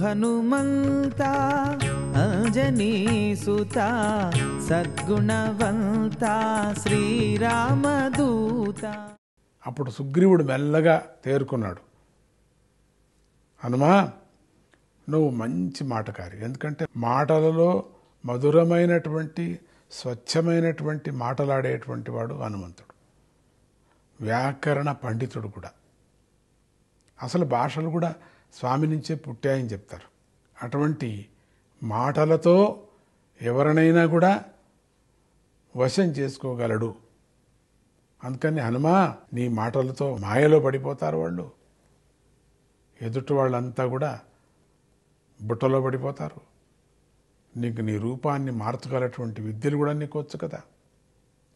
హనుమంతా అంజనీ సుత సద్గుణవంత శ్రీరామదూత. అప్పుడు సుగ్రీవుడు మెల్లగా తేరుకున్నాడు. హనుమా నువ్వు మంచి మాటకారి. ఎందుకంటే మాటలలో మధురమైనటువంటి స్వచ్ఛమైనటువంటి మాటలాడేటువంటి వాడు హనుమంతుడు. వ్యాకరణ పండితుడు కూడా. అసలు భాషలు కూడా స్వామి నుంచే పుట్టాయని చెప్తారు. అటువంటి మాటలతో ఎవరినైనా కూడా వశం చేసుకోగలడు. అందుకని హనుమా నీ మాటలతో మాయలో పడిపోతారు వాళ్ళు. ఎదుటి వాళ్ళంతా కూడా బుట్టలో పడిపోతారు. నీకు నీ రూపాన్ని మార్చగలటువంటి విద్యలు కూడా నీకు వచ్చు కదా.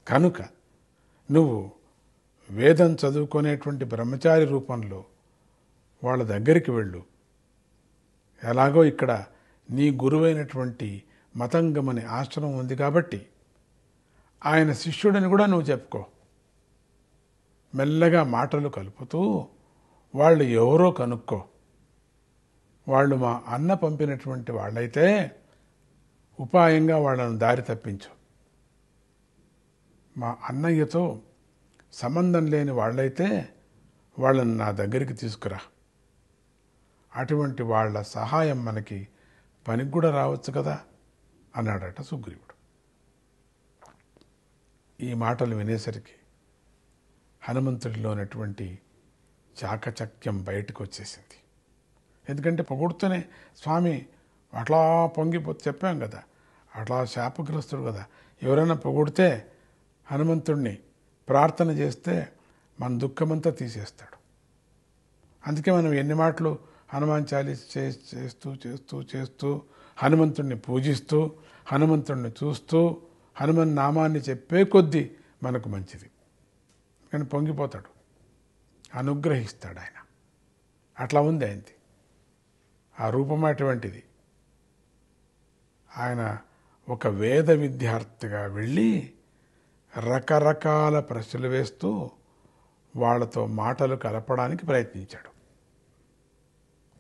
కనుక నువ్వు వేదం చదువుకునేటువంటి బ్రహ్మచారి రూపంలో వాళ్ళ దగ్గరికి వెళ్ళు. ఎలాగో ఇక్కడ నీ గురువైనటువంటి మతంగమని ఆశ్రమం ఉంది కాబట్టి ఆయన శిష్యుడని కూడా నువ్వు చెప్పుకో. మెల్లగా మాటలు కలుపుతూ వాళ్ళు ఎవరో కనుక్కో. వాళ్ళు మా అన్న పంపినటువంటి వాళ్ళైతే ఉపాయంగా వాళ్ళను దారి తప్పించు. మా అన్నయ్యతో సంబంధం లేని వాళ్ళైతే వాళ్ళని నా దగ్గరికి తీసుకురా. అటువంటి వాళ్ళ సహాయం మనకి పనికి కూడా రావచ్చు కదా? అన్నాడట సుగ్రీవుడు. ఈ మాటలు వినేసరికి హనుమంతుడిలోనటువంటి చాకచక్యం బయటకు వచ్చేసింది. ఎందుకంటే పొగుడుతూనే స్వామి అట్లా పొంగిపో చెప్పాం కదా. అట్లా శాపగ్రస్తుడు కదా. ఎవరైనా పొగుడితే హనుమంతుడిని ప్రార్థన చేస్తే మన దుఃఖమంతా తీసేస్తాడు. అందుకే మనం ఎన్ని మాటలు హనుమాన్ చాలీస్ చే- చేస్తూ చేస్తూ చేస్తూ హనుమంతుడిని పూజిస్తూ హనుమంతుడిని చూస్తూ హనుమన్ నామాన్ని చెప్పే కొద్దీ మనకు మంచిది. కానీ పొంగిపోతాడు. అనుగ్రహిస్తాడు ఆయన. అట్లా ఉంది ఆయనది. ఆ రూపం అటువంటిది. ఆయన ఒక వేద విద్యార్థిగా వెళ్ళి రకరకాల ప్రశ్నలు వేస్తూ వాళ్ళతో మాటలు కలపడానికి ప్రయత్నించాడు.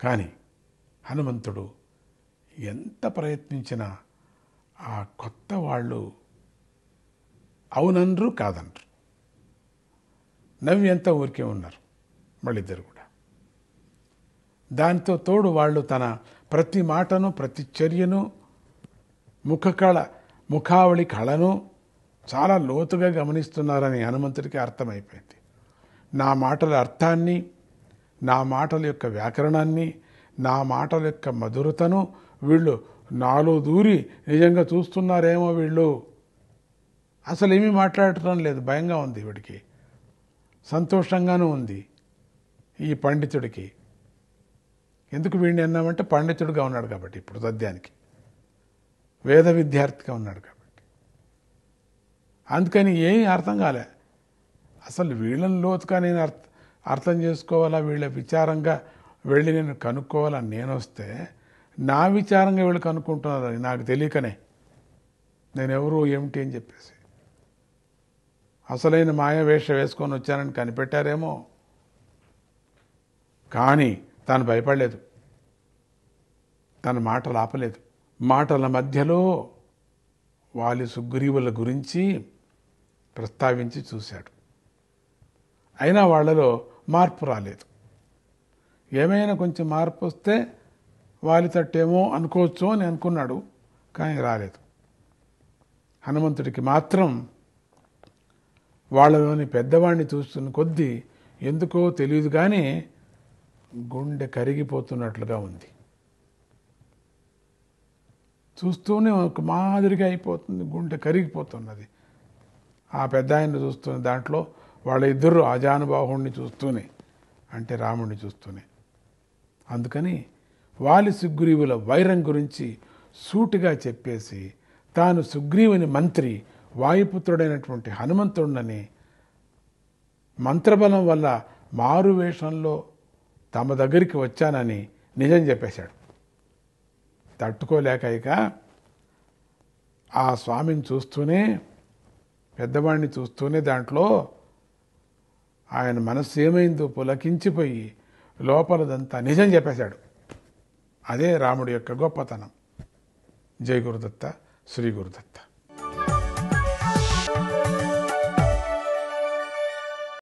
కానీ హనుమంతుడు ఎంత ప్రయత్నించినా ఆ కొత్త వాళ్ళు అవునన్రు కాదనరు. నవ్వి ఎంత ఊరికే ఉన్నారు మళ్ళిద్దరు కూడా. దాంతో తోడు వాళ్ళు తన ప్రతి మాటను ప్రతి చర్యను ముఖకళ ముఖావళి కళను చాలా లోతుగా గమనిస్తున్నారని హనుమంతుడికి అర్థమైపోయింది. నా మాటల అర్థాన్ని నా మాటల యొక్క వ్యాకరణాన్ని నా మాటల యొక్క మధురతను వీళ్ళు నాలో దూరి నిజంగా చూస్తున్నారేమో వీళ్ళు. అసలు ఏమీ మాట్లాడటం లేదు. భయంగా ఉంది వీడికి. సంతోషంగానూ ఉంది ఈ పండితుడికి. ఎందుకు వీడిని అన్నామంటే పండితుడిగా ఉన్నాడు కాబట్టి ఇప్పుడు సద్యానికి. వేద విద్యార్థిగా ఉన్నాడు కాబట్టి. అందుకని ఏమీ అర్థం కాలే. అసలు వీళ్ళని లోతుగా నేను అర్థం అర్థం చేసుకోవాలా? వీళ్ళ విచారంగా వెళ్ళి నేను కనుక్కోవాలా? నేను వస్తే నా విచారంగా వీళ్ళు కనుక్కుంటున్నారు నాకు తెలియకనే నేను ఎవరు ఏమిటి అని చెప్పేసి. అసలైన మాయ వేష వేసుకొని వచ్చానని కనిపెట్టారేమో. కానీ తాను భయపడలేదు. తన మాటలు ఆపలేదు మాటల మధ్యలో వాలి సుగ్రీవుల గురించి ప్రస్తావించి చూశాడు. అయినా వాళ్ళలో మార్పు రాలేదు. ఏమైనా కొంచెం మార్పు వస్తే వాలి తట్టేమో అనుకోవచ్చు అని అనుకున్నాడు కానీ రాలేదు. హనుమంతుడికి మాత్రం వాళ్ళలోని పెద్దవాడిని చూస్తున్న కొద్దీ ఎందుకో తెలియదు కానీ గుండె కరిగిపోతున్నట్లుగా ఉంది. చూస్తూనే ఒక మాదిరిగా అయిపోతుంది గుండె కరిగిపోతున్నది. ఆ పెద్ద ఆయన చూస్తున్న దాంట్లో వాళ్ళ ఇద్దరు అజానుబాహుణ్ణి చూస్తూనే అంటే రాముడిని చూస్తూనే. అందుకని వాలి సుగ్రీవుల వైరం గురించి సూటిగా చెప్పేసి తాను సుగ్రీవుని మంత్రి వాయుపుత్రుడైనటువంటి హనుమంతుడినని మంత్రబలం వల్ల మారు వేషంలో తమ దగ్గరికి వచ్చానని నిజం చెప్పేశాడు. తట్టుకోలేక ఇక ఆ స్వామిని చూస్తూనే పెద్దవాడిని చూస్తూనే దాంట్లో ఆయన మనస్సు ఏమైందో పులకించిపోయి లోపలదంతా నిజం చెప్పేశాడు. అదే రాముడి యొక్క గొప్పతనం. జై గురుదత్త శ్రీ గురుదత్త.